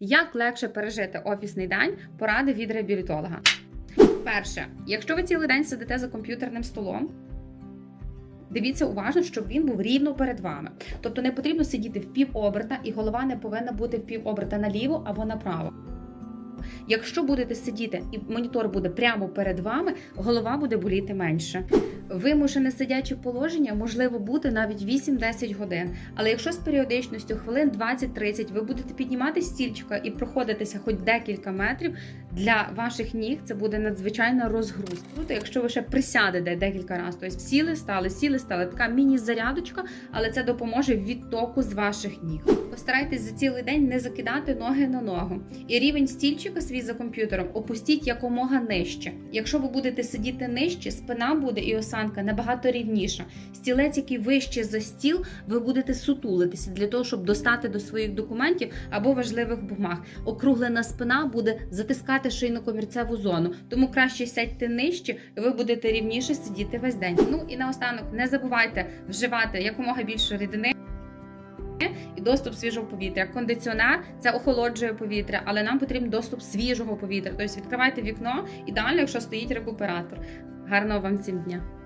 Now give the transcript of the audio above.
Як легше пережити офісний день? Поради від реабілітолога. Перше, якщо ви цілий день сидите за комп'ютерним столом. Дивіться уважно, щоб він був рівно перед вами. Тобто не потрібно сидіти в півоберта, і голова не повинна бути в півоберта наліво або направо. Якщо будете сидіти і монітор буде прямо перед вами, голова буде боліти менше. Вимушене сидяче положення можливо бути навіть 8-10 годин. Але якщо з періодичністю хвилин 20-30 ви будете піднімати стільчика і проходитися хоч декілька метрів, для ваших ніг це буде надзвичайна розгрузка. Круто, якщо ви ще присядете декілька разів, тобто сіли, стали, сіли, стали така міні-зарядочка, але це допоможе відтоку з ваших ніг. Постарайтесь за цілий день не закидати ноги на ногу. І рівень стільчика свій за комп'ютером опустіть якомога нижче. Якщо ви будете сидіти нижче, спина буде і осанка набагато рівніша. Стілець, який вище за стіл, ви будете сутулитися для того, щоб достати до своїх документів або важливих бумаг. Округлена спина буде затискати шийно-комірцеву зону. Тому краще сядьте нижче, і ви будете рівніше сидіти весь день. Ну і наостанок не забувайте вживати якомога більше рідини. І доступ свіжого повітря. Кондиціонер це охолоджує повітря, але нам потрібен доступ свіжого повітря. Тобто відкривайте вікно ідеально, якщо стоїть рекуператор. Гарного вам всім дня!